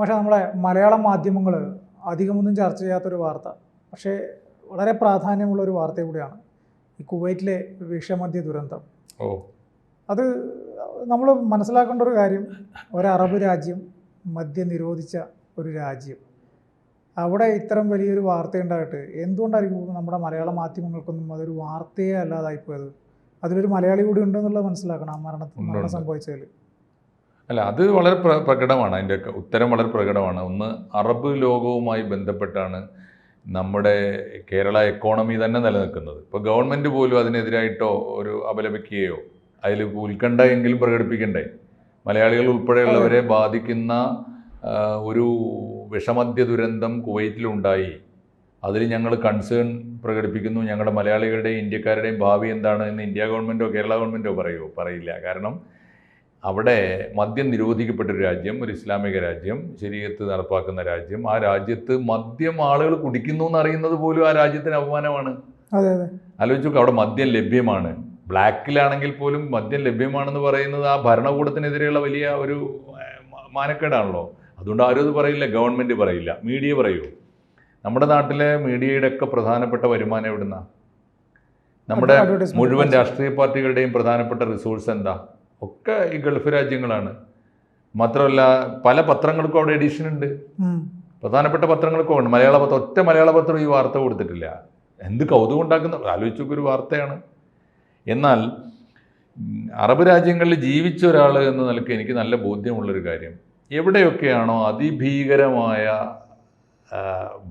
പക്ഷേ നമ്മളെ മലയാളം മാധ്യമങ്ങൾ അധികമൊന്നും ചർച്ച ചെയ്യാത്തൊരു വാർത്ത. പക്ഷേ വളരെ പ്രാധാന്യമുള്ള ഒരു വാർത്ത കൂടിയാണ് ഈ കുവൈറ്റിലെ വിഷമദ്യ ദുരന്തം. ഓ. അത് നമ്മൾ മനസ്സിലാക്കേണ്ട ഒരു കാര്യം ഒരു അറബ് രാജ്യം മദ്യം നിരോധിച്ച ഒരു രാജ്യം. അവിടെ ഇത്തരം വലിയൊരു വാർത്ത ഉണ്ടായിട്ട് എന്തുകൊണ്ടായിരിക്കും നമ്മുടെ മലയാള മാധ്യമങ്ങൾക്കൊന്നും അതൊരു വാർത്തയെ അല്ലാതായിപ്പോയത്? അതിലൊരു മലയാളി കൂടി ഉണ്ടെന്നുള്ളത് മനസ്സിലാക്കണം ആ മരണത്തിൽ മരണം. സംഭവിച്ചതിൽ. അല്ല അത് വളരെ പ്ര- പ്രകടമാണ്. അതിന്റെ ഉത്തരം വളരെ പ്രകടമാണ്. ഒന്ന് അറബ് ലോകവുമായി ബന്ധപ്പെട്ടാണ് നമ്മുടെ കേരള എക്കോണമി തന്നെ നിലനിൽക്കുന്നത്. ഇപ്പോൾ ഗവൺമെന്റ് പോലും അതിനെതിരായിട്ടോ ഒരു അപലപിക്കുകയോ അതിൽ ഉത്കണ്ഠ എങ്കിലും പ്രകടിപ്പിക്കണ്ടേ? മലയാളികൾ ഉൾപ്പെടെയുള്ളവരെ ബാധിക്കുന്ന ഒരു വിഷമദ്യ ദുരന്തം കുവൈറ്റിലുണ്ടായി. അതിൽ ഞങ്ങൾ കൺസേൺ പ്രകടിപ്പിക്കുന്നു. ഞങ്ങളുടെ മലയാളികളുടെയും ഇന്ത്യക്കാരുടെയും ഭാവി എന്താണ് എന്ന് ഇന്ത്യ ഗവൺമെന്റോ കേരള ഗവൺമെന്റോ പറയുമോ പറയില്ല. കാരണം അവിടെ മദ്യം നിരോധിക്കപ്പെട്ടൊരു രാജ്യം ഒരു ഇസ്ലാമിക രാജ്യം ശരീരത്ത് നടപ്പാക്കുന്ന രാജ്യം ആ രാജ്യത്ത് മദ്യം ആളുകൾ കുടിക്കുന്നു എന്നറിയുന്നത് പോലും ആ രാജ്യത്തിന് അപമാനമാണ്. ആലോചിച്ച് അവിടെ മദ്യം ലഭ്യമാണ്. ബ്ലാക്കിലാണെങ്കിൽ പോലും മദ്യം ലഭ്യമാണെന്ന് പറയുന്നത് ആ ഭരണകൂടത്തിനെതിരെയുള്ള വലിയ ഒരു മാനക്കേടാണല്ലോ. അതുകൊണ്ട് ആരും അത് പറയില്ല ഗവൺമെന്റ് പറയില്ല മീഡിയ പറയൂ. നമ്മുടെ നാട്ടിലെ മീഡിയയുടെ ഒക്കെ പ്രധാനപ്പെട്ട വരുമാനം എവിടുന്ന? നമ്മുടെ മുഴുവൻ രാഷ്ട്രീയ പാർട്ടികളുടെയും പ്രധാനപ്പെട്ട റിസോഴ്സ് എന്താ? ഒക്കെ ഈ ഗൾഫ് രാജ്യങ്ങളാണ്. മാത്രമല്ല പല പത്രങ്ങൾക്കും അവിടെ എഡിഷൻ ഉണ്ട്. പ്രധാനപ്പെട്ട പത്രങ്ങൾക്കും ഉണ്ട്. മലയാള പത്രം ഒറ്റ മലയാള പത്രം ഈ വാർത്ത കൊടുത്തിട്ടില്ല. എന്ത് കൗതുകം ഉണ്ടാക്കുന്ന ആലോചിച്ചൊക്കെ ഒരു വാർത്തയാണ്. എന്നാൽ അറബ് രാജ്യങ്ങളിൽ ജീവിച്ച ഒരാൾ എന്ന നിലയ്ക്ക് എനിക്ക് നല്ല ബോധ്യമുള്ളൊരു കാര്യം. എവിടെയൊക്കെയാണോ അതിഭീകരമായ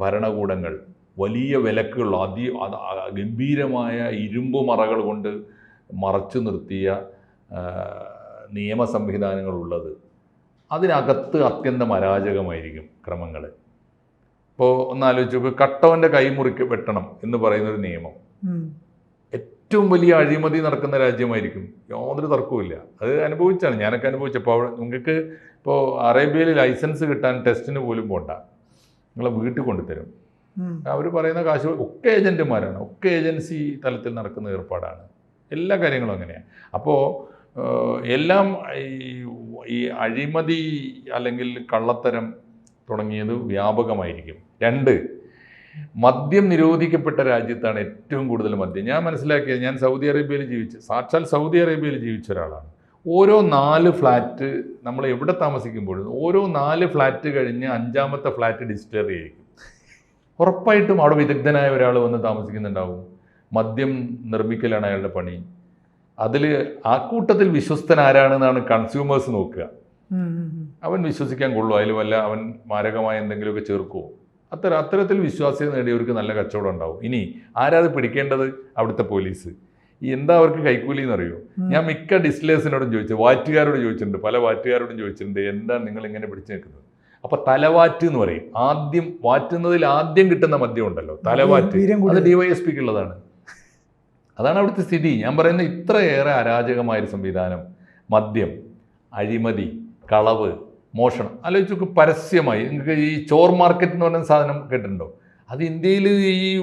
ഭരണകൂടങ്ങൾ വലിയ വിലക്കുള്ള അതി ഗംഭീരമായ ഇരുമ്പ് മറകൾ കൊണ്ട് മറച്ചു നിർത്തിയ നിയമ സംവിധാനങ്ങളുള്ളത് അതിനകത്ത് അത്യന്തം അരാജകമായിരിക്കും ക്രമങ്ങൾ ഇപ്പോൾ ഒന്ന് ആലോചിച്ച് നോക്ക് കട്ടവന്റെ കൈമുറിക്ക് വെട്ടണം എന്ന് പറയുന്നൊരു നിയമം. ഏറ്റവും വലിയ അഴിമതി നടക്കുന്ന രാജ്യമായിരിക്കും. യാതൊരു തർക്കവുമില്ല. അത് അനുഭവിച്ചാണ്. ഞാനൊക്കെ അനുഭവിച്ചപ്പോൾ അവിടെ നിങ്ങൾക്ക് ഇപ്പോൾ അറേബ്യയിൽ ലൈസൻസ് കിട്ടാൻ ടെസ്റ്റിന് പോലും പോണ്ട. നിങ്ങളെ വീട്ടിൽ കൊണ്ടുതരും അവർ പറയുന്ന കാശ് ഒക്കെ ഏജന്റുമാരാണ് ഒക്കെ ഏജൻസി തലത്തിൽ നടക്കുന്ന ഏർപ്പാടാണ്. എല്ലാ കാര്യങ്ങളും അങ്ങനെയാണ് അപ്പോൾ എല്ലാം ഈ അഴിമതി അല്ലെങ്കിൽ കള്ളത്തരം തുടങ്ങിയത് വ്യാപകമായിരിക്കും. രണ്ട് മദ്യം നിരോധിക്കപ്പെട്ട രാജ്യത്താണ് ഏറ്റവും കൂടുതൽ മദ്യം. ഞാൻ മനസ്സിലാക്കിയത് ഞാൻ സൗദി അറേബ്യയിൽ ജീവിച്ച് സാക്ഷാൽ സൗദി അറേബ്യയിൽ ജീവിച്ച ഒരാളാണ്. ഓരോ നാല് ഫ്ലാറ്റ് നമ്മൾ എവിടെ താമസിക്കുമ്പോഴും ഓരോ നാല് ഫ്ലാറ്റ് കഴിഞ്ഞ് അഞ്ചാമത്തെ ഫ്ലാറ്റ് ഡിസ്റ്റർ ആയിരിക്കും ഉറപ്പായിട്ടും അവിടെ വിദഗ്ധനായ ഒരാൾ വന്ന് താമസിക്കുന്നുണ്ടാവും. മദ്യം നിർമ്മിക്കലാണ് അയാളുടെ പണി. അതിൽ ആ കൂട്ടത്തിൽ വിശ്വസ്തൻ ആരാണെന്നാണ് കൺസ്യൂമേഴ്സ് നോക്കുക. അവൻ വിശ്വസിക്കാൻ കൊള്ളൂ. അതിൽ വല്ല അവൻ മാരകമായ എന്തെങ്കിലുമൊക്കെ ചേർക്കുമോ അത്തരം അത്തരത്തിൽ വിശ്വാസ്യത നേടിയവർക്ക് നല്ല കച്ചവടം ഉണ്ടാവും. ഇനി ആരാത് പിടിക്കേണ്ടത്? അവിടുത്തെ പോലീസ്. ഈ എന്താ അവർക്ക് കൈക്കൂലി എന്നറിയോ. ഞാൻ മിക്ക ഡിസ്ലേഴ്സിനോടും ചോദിച്ചു വാറ്റുകാരോട് ചോദിച്ചിട്ടുണ്ട്. പല വാറ്റുകാരോടും ചോദിച്ചിട്ടുണ്ട് എന്താ നിങ്ങൾ ഇങ്ങനെ പിടിച്ചു നിൽക്കുന്നത്? അപ്പൊ തലവാറ്റ് എന്ന് പറയും. ആദ്യം വാറ്റുന്നതിൽ ആദ്യം കിട്ടുന്ന മദ്യം ഉണ്ടല്ലോ തലവാറ്റ്. അത് കൂടി ഡിവൈഎസ്പിക്ക് ഉള്ളതാണ്. അതാണ് അവിടുത്തെ സ്ഥിതി. ഞാൻ പറയുന്ന ഇത്രയേറെ അരാജകമായൊരു സംവിധാനം. മദ്യം അഴിമതി കളവ് മോഷണം. ആലോചിച്ച് നോക്ക് പരസ്യമായി. നിങ്ങൾക്ക് ഈ ചോർ മാർക്കറ്റ് എന്ന് പറയുന്ന സാധനം കേട്ടിട്ടുണ്ടോ? അത് ഇന്ത്യയിൽ ഈ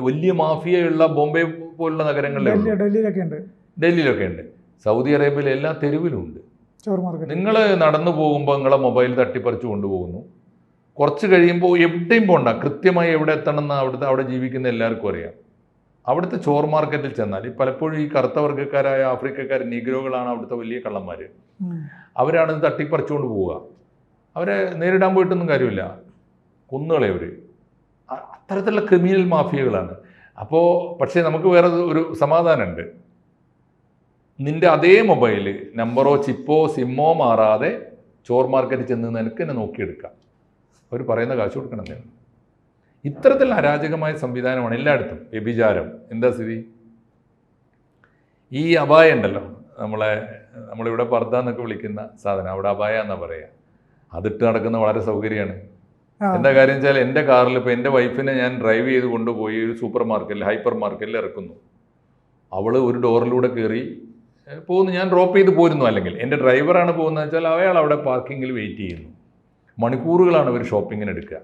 വലിയ മാഫിയയുള്ള ബോംബെ പോലുള്ള നഗരങ്ങളിലുണ്ട് ഡൽഹി ഡൽഹിയിലൊക്കെ ഉണ്ട്. സൗദി അറേബ്യയിലെ എല്ലാ തെരുവിലും ഉണ്ട്. മാർക്കറ്റ്. നിങ്ങൾ നടന്നു പോകുമ്പോൾ നിങ്ങളെ മൊബൈൽ തട്ടിപ്പറിച്ച് കൊണ്ടുപോകുന്നു. കുറച്ച് കഴിയുമ്പോൾ എവിടെയും പോകണ്ട കൃത്യമായി എവിടെ എത്തണം എന്ന് അവിടുത്തെ അവിടെ ജീവിക്കുന്ന എല്ലാവർക്കും അറിയാം. അവിടുത്തെ ചോർ മാർക്കറ്റിൽ ചെന്നാൽ പലപ്പോഴും ഈ കറുത്ത വർഗക്കാരായ ആഫ്രിക്കക്കാർ നീഗ്രോകളാണ് അവിടുത്തെ വലിയ കള്ളന്മാർ. അവരാണ് ഇത് തട്ടിപ്പറിച്ചുകൊണ്ട് പോവുക. അവരെ നേരിടാൻ പോയിട്ടൊന്നും കാര്യമില്ല. കുന്നുകളെ അവർ അത്തരത്തിലുള്ള ക്രിമിനൽ മാഫിയകളാണ്. അപ്പോൾ പക്ഷേ നമുക്ക് വേറെ ഒരു സമാധാനമുണ്ട്. നിന്റെ അതേ മൊബൈൽ നമ്പറോ ചിപ്പോ സിമ്മോ മാറാതെ ചോർ മാർക്കറ്റിൽ ചെന്ന് നിനക്ക് തന്നെ നോക്കിയെടുക്കാം. അവർ പറയുന്ന കാശ് കൊടുക്കണം ഇത്തരത്തിൽ അരാജകമായ സംവിധാനമാണ് എല്ലായിടത്തും. വ്യഭിചാരം എന്താ സ്ഥിതി? ഈ അപായ ഉണ്ടല്ലോ നമ്മളെ നമ്മളിവിടെ പർദ്ദ എന്നൊക്കെ വിളിക്കുന്ന സാധനം അവിടെ അപായ എന്നാ പറയുക അതിട്ട് നടക്കുന്ന വളരെ സൗകര്യമാണ്. എന്താ കാര്യം വെച്ചാൽ എന്റെ കാറിൽ ഇപ്പോൾ എന്റെ വൈഫിനെ ഞാൻ ഡ്രൈവ് ചെയ്ത് കൊണ്ടുപോയി ഒരു സൂപ്പർ മാർക്കറ്റിൽ ഹൈപ്പർ മാർക്കറ്റിൽ ഇറക്കുന്നു. അവൾ ഒരു ഡോറിലൂടെ കയറി പോകുന്നു. ഞാൻ ഡ്രോപ്പ് ചെയ്ത് പോരുന്നു അല്ലെങ്കിൽ എന്റെ ഡ്രൈവറാണ് പോകുന്നത് വെച്ചാൽ അയാൾ അവിടെ പാർക്കിങ്ങിൽ വെയിറ്റ് ചെയ്യുന്നു. മണിക്കൂറുകളാണ് ഇവർ ഷോപ്പിങ്ങിന് എടുക്കുക.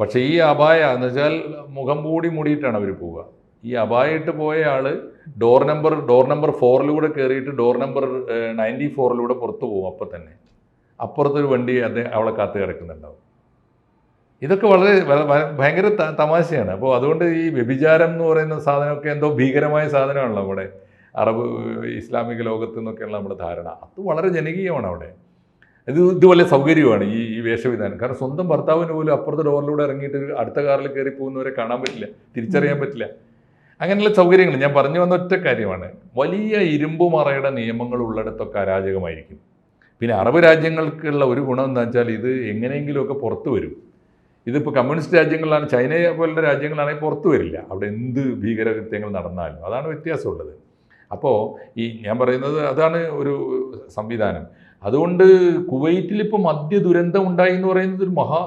പക്ഷേ ഈ അപായ എന്ന് വെച്ചാൽ മുഖം മൂടി മൂടിയിട്ടാണ് അവർ പോവുക. ഈ അപായിട്ട് പോയ ആൾ ഡോർ നമ്പർ ഡോർ നമ്പർ ഫോറിലൂടെ കയറിയിട്ട് ഡോർ നമ്പർ നയന്റി ഫോറിലൂടെ പുറത്തു പോകും അപ്പം തന്നെ. അപ്പുറത്തൊരു വണ്ടി അദ്ദേഹം അവളെ കാത്ത് കിടക്കുന്നുണ്ടാവും. ഇതൊക്കെ വളരെ ഭയങ്കര തമാശയാണ്. അപ്പോൾ അതുകൊണ്ട് ഈ വ്യഭിചാരം എന്ന് പറയുന്ന സാധനമൊക്കെ എന്തോ ഭീകരമായ സാധനമാണല്ലോ അവിടെ. അറബ് ഇസ്ലാമിക ലോകത്ത് നിന്നൊക്കെയുള്ള നമ്മുടെ ധാരണ. അത് വളരെ ജനകീയമാണ് അവിടെ. ഇത് ഇത് വലിയ സൗകര്യമാണ് ഈ ഈ വേഷവിധാനം. കാരണം സ്വന്തം ഭർത്താവിന് പോലും അപ്പുറത്തെ ഡോറിലൂടെ ഇറങ്ങിയിട്ട് അടുത്ത കാറിൽ കയറി പോകുന്നവരെ കാണാൻ പറ്റില്ല തിരിച്ചറിയാൻ പറ്റില്ല. അങ്ങനെയുള്ള സൗകര്യങ്ങൾ. ഞാൻ പറഞ്ഞു വന്ന ഒറ്റ കാര്യമാണ്. വലിയ ഇരുമ്പുമറയുടെ നിയമങ്ങൾ ഉള്ളിടത്തൊക്കെ അരാജകമായിരിക്കും. പിന്നെ അറബ് രാജ്യങ്ങൾക്കുള്ള ഒരു ഗുണം എന്താ വെച്ചാൽ ഇത് എങ്ങനെയെങ്കിലുമൊക്കെ പുറത്തു വരും. ഇതിപ്പോൾ കമ്മ്യൂണിസ്റ്റ് രാജ്യങ്ങളിലാണ് ചൈന പോലുള്ള രാജ്യങ്ങളാണെങ്കിൽ പുറത്തു വരില്ല. അവിടെ എന്ത് ഭീകരകൃത്യങ്ങൾ നടന്നാലും. അതാണ് വ്യത്യാസമുള്ളത്. അപ്പോൾ ഈ ഞാൻ പറയുന്നത് അതാണ് ഒരു സംവിധാനം. അതുകൊണ്ട് കുവൈറ്റിൽ ഇപ്പോൾ മദ്യ ദുരന്തം ഉണ്ടായി എന്ന് പറയുന്നത് ഒരു മഹാ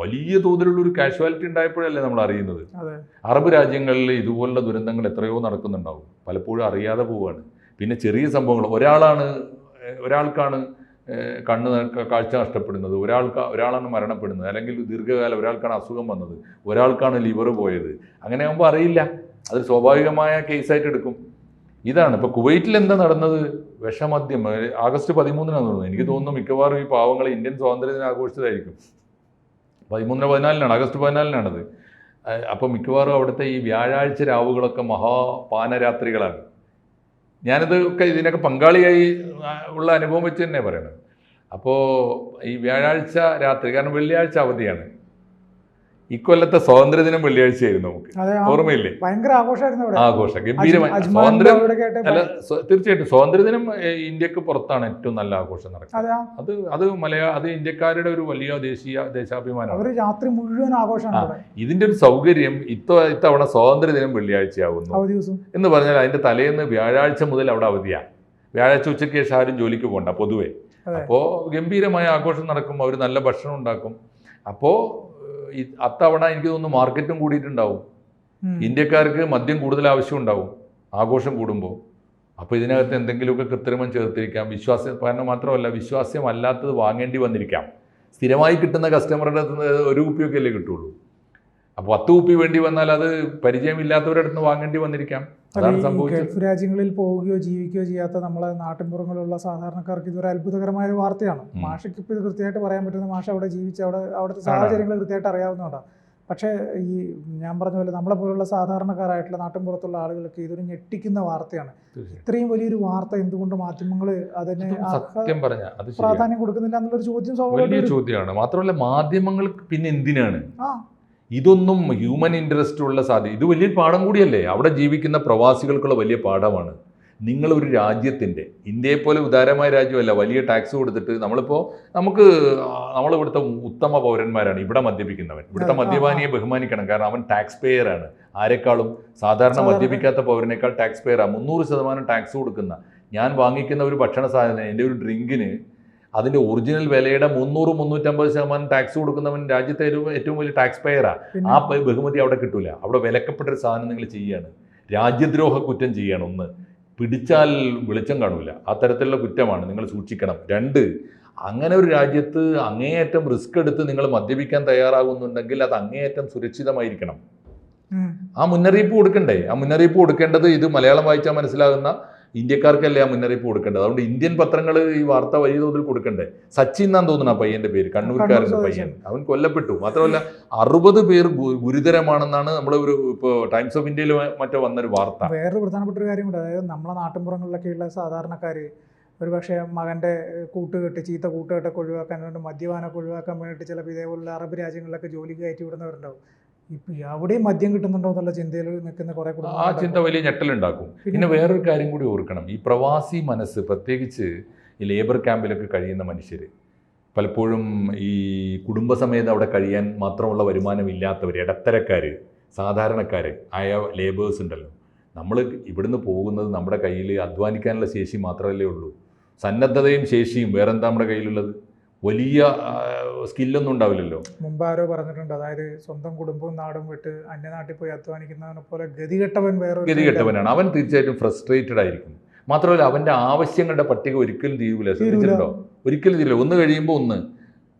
വലിയ തോതിലുള്ള ഒരു കാഷ്വാലിറ്റി ഉണ്ടായപ്പോഴല്ലേ നമ്മൾ അറിയുന്നത്. അറബ് രാജ്യങ്ങളിൽ ഇതുപോലുള്ള ദുരന്തങ്ങൾ എത്രയോ നടക്കുന്നുണ്ടാവും. പലപ്പോഴും അറിയാതെ പോവുകയാണ്. പിന്നെ ചെറിയ സംഭവങ്ങൾ. ഒരാളാണ് ഒരാൾക്കാണ് കണ്ണ് കാഴ്ച നഷ്ടപ്പെടുന്നത്. ഒരാൾക്ക് ഒരാളാണ് മരണപ്പെടുന്നത്. അല്ലെങ്കിൽ ദീർഘകാലം ഒരാൾക്കാണ് അസുഖം വന്നത്. ഒരാൾക്കാണ് ലിവർ പോയത്. അങ്ങനെ ആകുമ്പോൾ അറിയില്ല. അത് സ്വാഭാവികമായ കേസായിട്ട് എടുക്കും. ഇതാണ്. ഇപ്പോൾ കുവൈറ്റിൽ എന്താ നടന്നത്? വിഷമദ്യം. ആഗസ്റ്റ് പതിമൂന്നിനാണ് തോന്നുന്നത് എനിക്ക് തോന്നുന്നു മിക്കവാറും ഈ പാവങ്ങൾ ഇന്ത്യൻ സ്വാതന്ത്ര്യ സ്വാതന്ത്ര്യദിനം ആഘോഷിച്ചതായിരിക്കും. പതിമൂന്നിന് പതിനാലിനാണ് ആഗസ്റ്റ് പതിനാലിനാണത്. അപ്പോൾ മിക്കവാറും അവിടുത്തെ ഈ വ്യാഴാഴ്ച രാവുകളൊക്കെ മഹാപാനരാത്രികളാണ് ഞാനിത് ഒക്കെ ഇതിനൊക്കെ പങ്കാളിയായി ഉള്ള അനുഭവം വെച്ച് തന്നെ പറയണത്. അപ്പോൾ ഈ വ്യാഴാഴ്ച രാത്രി കാരണം വെള്ളിയാഴ്ച അവധിയാണ്. ഇക്കൊല്ലത്തെ സ്വാതന്ത്ര്യദിനം വെള്ളിയാഴ്ചയായിരുന്നു നമുക്ക്. ഓർമ്മയില്ലേ? ഭയങ്കര ആഘോഷമായിരുന്നു ആഘോഷം. ഗംഭീരമായി. സ്വാതന്ത്ര്യം അല്ല തീർച്ചയായിട്ടും. സ്വാതന്ത്ര്യദിനം ഇന്ത്യയ്ക്ക് പുറത്താണ് ഏറ്റവും നല്ല ആഘോഷം നടക്കുന്നത്. അതെ അത് മലയാള അത് ഇന്ത്യക്കാരുടെ ഒരു വലിയ ദേശീയ ദേശാഭിമാനമാണ്. രാത്രി മുഴുവൻ ആഘോഷമാണ് ഇതിന്റെ ഒരു സൗകര്യം ഇത്ത ഇത്തവണ സ്വാതന്ത്ര്യദിനം വെള്ളിയാഴ്ചയാവുന്നു. എന്ന് പറഞ്ഞാൽ അതിന്റെ തലേന്ന് വ്യാഴാഴ്ച മുതൽ അവിടെ അവധിയാണ് വ്യാഴാഴ്ച ഉച്ചയ്ക്ക് ശേഷം ആരും ജോലിക്ക് പോകണ്ട പൊതുവേ. അപ്പോ അപ്പോൾ ഗംഭീരമായ ആഘോഷം നടക്കും. അവർ നല്ല ഭക്ഷണം ഉണ്ടാക്കും. അപ്പോൾ അത്തവണ എനിക്ക് തോന്നുന്നു മാർക്കറ്റും കൂടിയിട്ടുണ്ടാവും. ഇന്ത്യക്കാർക്ക് മദ്യം കൂടുതൽ ആവശ്യം ഉണ്ടാവും ആഘോഷം കൂടുമ്പോൾ. അപ്പോൾ ഇതിനകത്ത് എന്തെങ്കിലുമൊക്കെ കൃത്രിമം ചേർത്തിരിക്കാം. വിശ്വാസം കാരണം മാത്രമല്ല വിശ്വാസ്യമല്ലാത്തത് വാങ്ങേണ്ടി വന്നിരിക്കാം. സ്ഥിരമായി കിട്ടുന്ന കസ്റ്റമറുടെ ഒരു കുപ്പിയൊക്കെ അല്ലേ കിട്ടുള്ളൂ? അപ്പോൾ പത്ത് കുപ്പി വേണ്ടി വന്നാൽ അത് പരിചയമില്ലാത്തവരുടെ അടുത്ത് വാങ്ങേണ്ടി വന്നിരിക്കാം. അല്ല, അതാണ് സംഭവിച്ചത്. ഗൾഫ് രാജ്യങ്ങളിൽ പോവുകയോ ജീവിക്കുകയോ ചെയ്യാത്ത നമ്മളെ നാട്ടിൻപുറങ്ങളിലുള്ള സാധാരണക്കാർക്ക് ഇതൊരു അത്ഭുതകരമായ വാർത്തയാണ്. മാഷയ്ക്ക് ഇപ്പോൾ ഇത് കൃത്യമായിട്ട് പറയാൻ പറ്റുന്ന മാഷ അവിടെ ജീവിച്ച് അവിടെ അവിടുത്തെ. സാഹചര്യങ്ങൾ കൃത്യമായിട്ട് അറിയാവുന്നതാണ്. പക്ഷേ ഈ ഞാൻ പറഞ്ഞ പോലെ നമ്മളെ പോലുള്ള സാധാരണക്കാരായിട്ടുള്ള നാട്ടിൻപുറത്തുള്ള ആളുകൾക്ക് ഇതൊരു ഞെട്ടിക്കുന്ന വാർത്തയാണ്. ഇത്രയും വലിയൊരു വാർത്ത എന്തുകൊണ്ട് മാധ്യമങ്ങൾ അതിന് അതും സത്യം പറഞ്ഞ പ്രാധാന്യം കൊടുക്കുന്നില്ല എന്നുള്ളൊരു ചോദ്യം സ്വാഭാവിക ചോദ്യമാണ്. മാത്രമല്ല മാധ്യമങ്ങൾ പിന്നെ എന്തിനാണ്? ഇതൊന്നും ഹ്യൂമൻ ഇൻട്രസ്റ്റ് ഉള്ള സാധ്യത ഇത് വലിയൊരു പാഠം കൂടിയല്ലേ? അവിടെ ജീവിക്കുന്ന പ്രവാസികൾക്കുള്ള വലിയ പാഠമാണ്. നിങ്ങൾ ഒരു രാജ്യത്തിന്റെ ഇന്ത്യയെ പോലെ ഉദാരമായ രാജ്യമല്ല വലിയ ടാക്സ് കൊടുത്തിട്ട് നമ്മളിപ്പോൾ നമുക്ക് നമ്മൾ ഇവിടുത്തെ ഉത്തമ പൗരന്മാരാണ് ഇവിടെ മദ്യപിക്കുന്നവൻ. ഇവിടുത്തെ മദ്യപാനിയെ ബഹുമാനിക്കണം. കാരണം അവൻ ടാക്സ് പേയർ ആണ്. ആരെക്കാളും സാധാരണ- മദ്യപിക്കാത്ത പൗരനേക്കാൾ ടാക്സ് പേയറാണ് മുന്നൂറ് ശതമാനം ടാക്സ് കൊടുക്കുന്ന ഞാൻ വാങ്ങിക്കുന്ന ഒരു ഭക്ഷണ സാധനം എന്റെ ഒരു ഡ്രിങ്കിന് അതിന്റെ ഒറിജിനൽ വിലയുടെ മുന്നൂറ് മുന്നൂറ്റമ്പത് ശതമാനം ടാക്സ് കൊടുക്കുന്നവൻ രാജ്യത്തെ ഏറ്റവും വലിയ ടാക്സ് പേയറാണ് ആ. ബഹുമതി അവിടെ കിട്ടൂല. അവിടെ വിലക്കപ്പെട്ട ഒരു സാധനം നിങ്ങൾ ചെയ്യാണ് രാജ്യദ്രോഹ കുറ്റം ചെയ്യാണ് ഒന്ന്. പിടിച്ചാൽ വെളിച്ചം കാണൂല. ആ തരത്തിലുള്ള കുറ്റമാണ് നിങ്ങൾ സൂക്ഷിക്കണം. രണ്ട് അങ്ങനെ ഒരു രാജ്യത്ത് അങ്ങേയറ്റം റിസ്ക് എടുത്ത് നിങ്ങൾ മദ്യപിക്കാൻ തയ്യാറാകുന്നുണ്ടെങ്കിൽ അത് അങ്ങേയറ്റം സുരക്ഷിതമായിരിക്കണം. ആ മുന്നറിയിപ്പ് കൊടുക്കണ്ടേ? ആ മുന്നറിയിപ്പ് കൊടുക്കേണ്ടത് ഇത് മലയാളം വായിച്ചാൽ മനസ്സിലാകുന്ന ഇന്ത്യക്കാർക്കല്ലേ ആ മുന്നറിയിപ്പ് കൊടുക്കേണ്ടത്? അതുകൊണ്ട് ഇന്ത്യൻ പത്രങ്ങൾ ഈ വാർത്ത വലിയ തോതിൽ കൊടുക്കണ്ടേ? സച്ചിൻ എന്നാന്ന് തോന്നുന്നു ആ പയ്യന്റെ പേര്. കണ്ണൂർക്കാരന്റെ പയ്യൻ. അവൻ കൊല്ലപ്പെട്ടു. മാത്രമല്ല അറുപത് പേർ ഗുരുതരമാണെന്നാണ് നമ്മൾ ഒരു ഇപ്പോൾ ടൈംസ് ഓഫ് ഇന്ത്യയിൽ മറ്റോ വന്നൊരു വാർത്ത. വേറൊരു പ്രധാനപ്പെട്ട ഒരു കാര്യമുണ്ട് അതായത് നമ്മളെ നാട്ടിൻപുറങ്ങളിലൊക്കെയുള്ള സാധാരണക്കാർ ഒരു പക്ഷേ മകന്റെ കൂട്ടുകെട്ട് ചീത്ത കൂട്ടുകെട്ടൊക്കെ ഒഴിവാക്കാൻ വേണ്ടി മദ്യപാനമൊക്കെ ഒഴിവാക്കാൻ വേണ്ടിയിട്ട് ചിലപ്പോൾ ഇതേപോലുള്ള അറബ് രാജ്യങ്ങളിലൊക്കെ ജോലിക്ക് കയറ്റി വിടുന്നവരുണ്ടാവും. ഇപ്പം അവിടെയും മദ്യം കിട്ടുന്നുണ്ടോ എന്നുള്ള ചിന്തയിൽ നിൽക്കുന്ന കുറേ ആ ചിന്ത വലിയ ഞെട്ടലുണ്ടാക്കും. പിന്നെ വേറൊരു കാര്യം കൂടി ഓർക്കണം. ഈ പ്രവാസി മനസ്സ് പ്രത്യേകിച്ച് ഈ ലേബർ ക്യാമ്പിലൊക്കെ കഴിയുന്ന മനുഷ്യർ പലപ്പോഴും ഈ കുടുംബസമേതം അവിടെ കഴിയാൻ മാത്രമുള്ള വരുമാനമില്ലാത്തവർ ഇടത്തരക്കാർ സാധാരണക്കാർ ആയ ലേബേഴ്സ് ഉണ്ടല്ലോ. നമ്മൾ ഇവിടുന്ന് പോകുന്നത് നമ്മുടെ കയ്യിൽ അധ്വാനിക്കാനുള്ള ശേഷി മാത്രമല്ലേ ഉള്ളൂ. സന്നദ്ധതയും ശേഷിയും വേറെന്താ നമ്മുടെ കയ്യിലുള്ളത്? വലിയ സ്കില്ലൊന്നും ഉണ്ടാവില്ലല്ലോ. മുമ്പ് ആരോ പറഞ്ഞിട്ടുണ്ട് അതായത് സ്വന്തം കുടുംബവും നാടും വിട്ട് അന്യനാട്ടിൽ പോയി അധ്വാനിക്കുന്നവനെ പോലെ ഗതികെട്ടവൻ വേറെ ഗതികെട്ടവനാണ്. അവൻ തീർച്ചയായിട്ടും ഫ്രസ്ട്രേറ്റഡ് ആയിരിക്കും. മാത്രമല്ല അവന്റെ ആവശ്യങ്ങളുടെ പട്ടിക ഒരിക്കലും തീരുവില്ല ശ്രദ്ധിച്ചിട്ടുണ്ടോ? ഒരിക്കലും തീരില്ല ഒന്ന് കഴിയുമ്പോൾ ഒന്ന്.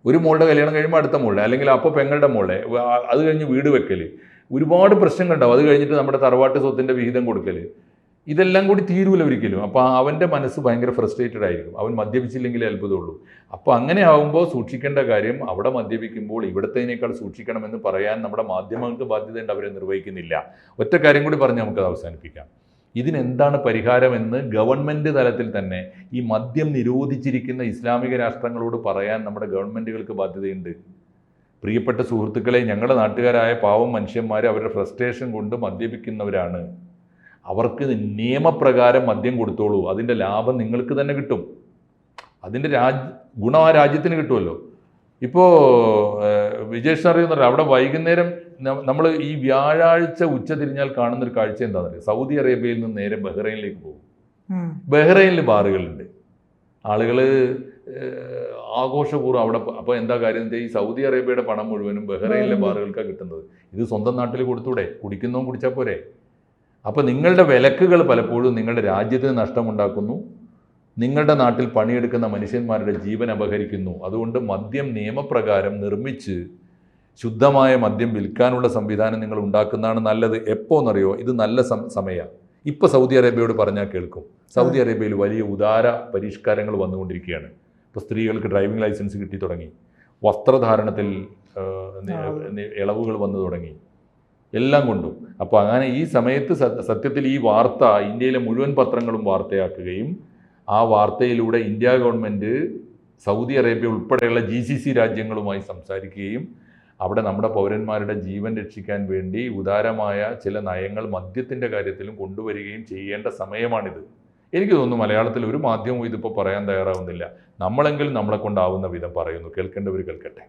ഒരു മോളുടെ കല്യാണം കഴിയുമ്പോൾ അടുത്ത മോളെ അല്ലെങ്കിൽ അപ്പോൾ പെങ്ങളുടെ മോളെ അത് കഴിഞ്ഞ് വീട് വെക്കൽ ഒരുപാട് പ്രശ്നങ്ങളുണ്ടാവും. അത് കഴിഞ്ഞിട്ട് നമ്മുടെ തറവാട്ട് സ്വത്തിന്റെ വിഹിതം കൊടുക്കൽ ഇതെല്ലാം കൂടി തീരൂല ഒരിക്കലും. അപ്പോൾ അവന്റെ മനസ്സ് ഭയങ്കര ഫ്രസ്ട്രേറ്റഡ് ആയിരിക്കും. അവൻ മദ്യപിച്ചില്ലെങ്കിലേ അത്ഭുതമുള്ളൂ. അപ്പോൾ അങ്ങനെ ആവുമ്പോൾ സൂക്ഷിക്കേണ്ട കാര്യം അവിടെ മദ്യപിക്കുമ്പോൾ ഇവിടത്തേനേക്കാൾ സൂക്ഷിക്കണമെന്ന് പറയാൻ നമ്മുടെ മാധ്യമങ്ങൾക്ക് ബാധ്യതയുണ്ട് അവരെ നിർവഹിക്കുന്നില്ല. ഒറ്റ കാര്യം കൂടി പറഞ്ഞ് നമുക്കത് അവസാനിപ്പിക്കാം. ഇതിനെന്താണ് പരിഹാരമെന്ന് ഗവൺമെന്റ് തലത്തിൽ തന്നെ ഈ മദ്യം നിരോധിച്ചിരിക്കുന്ന ഇസ്ലാമിക രാഷ്ട്രങ്ങളോട് പറയാൻ നമ്മുടെ ഗവൺമെന്റുകൾക്ക് ബാധ്യതയുണ്ട്. പ്രിയപ്പെട്ട സുഹൃത്തുക്കളെ ഞങ്ങളുടെ നാട്ടുകാരായ പാവം മനുഷ്യന്മാർ അവരുടെ ഫ്രസ്ട്രേഷൻ കൊണ്ട് മദ്യപിക്കുന്നവരാണ്. അവർക്ക് നിയമപ്രകാരം മദ്യം കൊടുത്തോളൂ. അതിന്റെ ലാഭം നിങ്ങൾക്ക് തന്നെ കിട്ടും. അതിന്റെ രാജ് ഗുണം ആ രാജ്യത്തിന് കിട്ടുമല്ലോ. ഇപ്പോൾ വിജേഷ് അറിയുന്നറിയാം അവിടെ വൈകുന്നേരം നമ്മൾ ഈ വ്യാഴാഴ്ച ഉച്ച തിരിഞ്ഞാൽ കാണുന്നൊരു കാഴ്ച എന്താണെന്ന് അറിയാം സൗദി അറേബ്യയിൽ നിന്ന് നേരെ ബഹ്റൈനിലേക്ക് പോകും. ബഹ്റൈനിൽ ബാറുകളുണ്ട്. ആളുകൾ ആഘോഷപൂർവം അവിടെ അപ്പോൾ എന്താ കാര്യം വെച്ചാൽ ഈ സൗദി അറേബ്യയുടെ പണം മുഴുവനും ബഹ്റൈനിലെ. ബാറുകൾക്കാണ് കിട്ടുന്നത്. ഇത് സ്വന്തം നാട്ടിൽ കൊടുത്തൂടെ? കുടിക്കുന്നതും കുടിച്ചാൽ പോരെ? അപ്പോൾ നിങ്ങളുടെ വിലക്കുകൾ പലപ്പോഴും നിങ്ങളുടെ രാജ്യത്തിന് നഷ്ടമുണ്ടാക്കുന്നു. നിങ്ങളുടെ നാട്ടിൽ പണിയെടുക്കുന്ന മനുഷ്യന്മാരുടെ ജീവൻ അപഹരിക്കുന്നു. അതുകൊണ്ട് മദ്യം നിയമപ്രകാരം നിർമ്മിച്ച് ശുദ്ധമായ മദ്യം വിൽക്കാനുള്ള സംവിധാനം നിങ്ങൾ ഉണ്ടാക്കുന്നതാണ് നല്ലത്. എപ്പോൾ എന്നറിയോ ഇത് നല്ല സമയമാണ് ഇപ്പോൾ സൗദി അറേബ്യയോട് പറഞ്ഞാൽ കേൾക്കും. സൗദി അറേബ്യയിൽ വലിയ ഉദാര പരിഷ്കാരങ്ങൾ വന്നുകൊണ്ടിരിക്കുകയാണ്. ഇപ്പോൾ സ്ത്രീകൾക്ക് ഡ്രൈവിംഗ് ലൈസൻസ് കിട്ടി തുടങ്ങി. വസ്ത്രധാരണത്തിൽ ഇളവുകൾ വന്നു തുടങ്ങി. എല്ലാം കൊണ്ടും. അപ്പോൾ അങ്ങനെ ഈ സമയത്ത് സത്യത്തിൽ ഈ വാർത്ത ഇന്ത്യയിലെ മുഴുവൻ പത്രങ്ങളും വാർത്തയാക്കുകയും ആ വാർത്തയിലൂടെ ഇന്ത്യ ഗവൺമെന്റ് സൗദി അറേബ്യ ഉൾപ്പെടെയുള്ള ജി സി സി രാജ്യങ്ങളുമായി സംസാരിക്കുകയും അവിടെ നമ്മുടെ പൗരന്മാരുടെ ജീവൻ രക്ഷിക്കാൻ വേണ്ടി ഉദാരമായ ചില നയങ്ങൾ മദ്യത്തിന്റെ കാര്യത്തിലും കൊണ്ടുവരികയും ചെയ്യേണ്ട സമയമാണിത്. എനിക്ക് തോന്നുന്നു മലയാളത്തിൽ ഒരു മാധ്യമവും ഇതിപ്പോൾ പറയാൻ തയ്യാറാവുന്നില്ല. നമ്മളെങ്കിലും നമ്മളെ കൊണ്ടാവുന്ന വിധം പറയുന്നു. കേൾക്കേണ്ടവർ കേൾക്കട്ടെ.